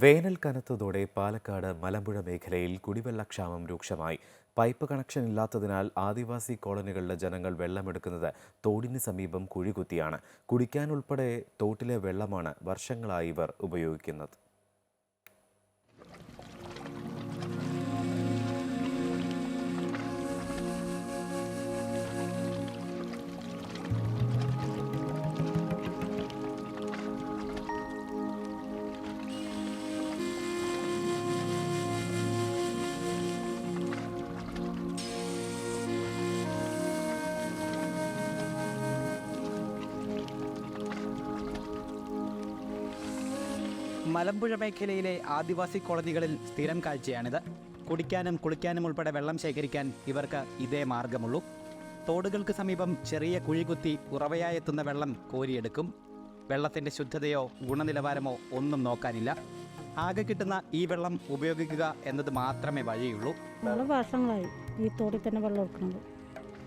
വേനൽ കനത്തതോടെ പാലക്കാട് മലമ്പുഴ മേഖലയിൽ കുടിവെള്ളക്ഷാമം രൂക്ഷമായി. പൈപ്പ് കണക്ഷൻ ഇല്ലാത്തതിനാൽ ആദിവാസി കോളനികളിലെ ജനങ്ങൾ വെള്ളമെടുക്കുന്നത് തോടിന് സമീപം കുഴികുത്തിയാണ്. കുടിക്കാനുൾപ്പെടെ തോട്ടിലെ വെള്ളമാണ് വർഷങ്ങളായി ഇവർ ഉപയോഗിക്കുന്നത്. മലമ്പുഴ മേഖലയിലെ ആദിവാസി കോളനികളിൽ സ്ഥിരം കാഴ്ചയാണിത്. കുടിക്കാനും കുളിക്കാനും ഉൾപ്പെടെ വെള്ളം ശേഖരിക്കാൻ ഇവർക്ക് ഇതേ മാർഗമുള്ളൂ. തോടുകൾക്ക് സമീപം ചെറിയ കുഴികുത്തി ഉറവയായെത്തുന്ന വെള്ളം കോരിയെടുക്കും. വെള്ളത്തിന്റെ ശുദ്ധതയോ ഗുണനിലവാരമോ ഒന്നും നോക്കാനില്ല. ആകെ കിട്ടുന്ന ഈ വെള്ളം ഉപയോഗിക്കുക എന്നത് മാത്രമേ വഴിയുള്ളൂ. വർഷങ്ങളായി ഈ തോടിൽ തന്നെ വെള്ളം എടുക്കുന്നത്.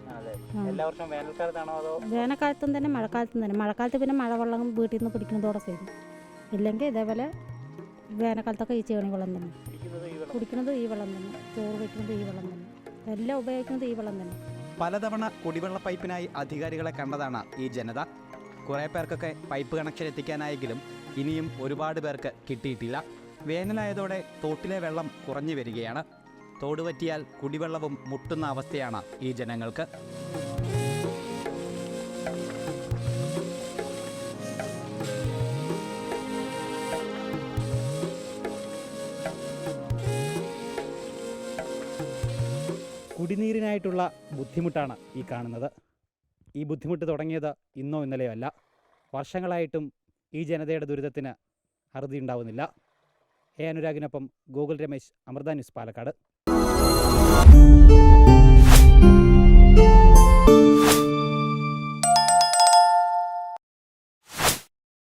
അതെ. ആ. എല്ലാ വർഷവും വേനൽക്കാലത്താണോ അതോ വേനൽക്കാലത്തും തന്നെ മഴക്കാലത്തും തന്നെ. മഴക്കാലത്ത് പിന്നെ മഴവെള്ളം വീട്ടിൽ നിന്ന് പിടിക്കുന്നതോടെ ചെയ്യും ഇല്ലെങ്കിൽ ഇതേപോലെ വേനൽക്കാലത്തൊക്കെ ഈ ചേണി വെള്ളം തന്നെ. കുടിക്കുന്നത് ഈ വെള്ളം തന്നെ. ചോറ് വയ്ക്കുന്നത് ഈ വെള്ളം തന്നെ. എല്ലാം ഉപയോഗിക്കുന്നത് ഈ വെള്ളം തന്നെ. പലതവണ കുടിവെള്ള പൈപ്പിനായി അധികാരികളെ കണ്ടതാണ് ഈ ജനത. കുറേ പേർക്കൊക്കെ പൈപ്പ് കണക്ഷൻ എത്തിക്കാനായെങ്കിലും ഇനിയും ഒരുപാട് പേർക്ക് കിട്ടിയിട്ടില്ല. വേനലായതോടെ തോട്ടിലെ വെള്ളം കുറഞ്ഞു വരികയാണ്. തോട് പറ്റിയാൽ കുടിവെള്ളവും മുട്ടുന്ന അവസ്ഥയാണ് ഈ ജനങ്ങൾക്ക്. കുടിനീരിനായിട്ടുള്ള ബുദ്ധിമുട്ടാണ് ഈ കാണുന്നത്. ഈ ബുദ്ധിമുട്ട് തുടങ്ങിയത് ഇന്നോ ഇന്നലെയോ അല്ല. വർഷങ്ങളായിട്ടും ഈ ജനതയുടെ ദുരിതത്തിന് അറുതി ഉണ്ടാവുന്നില്ല എ അനുരാഗിനൊപ്പം ഗൂഗിൾ രമേശ് അമൃത ന്യൂസ് പാലക്കാട്.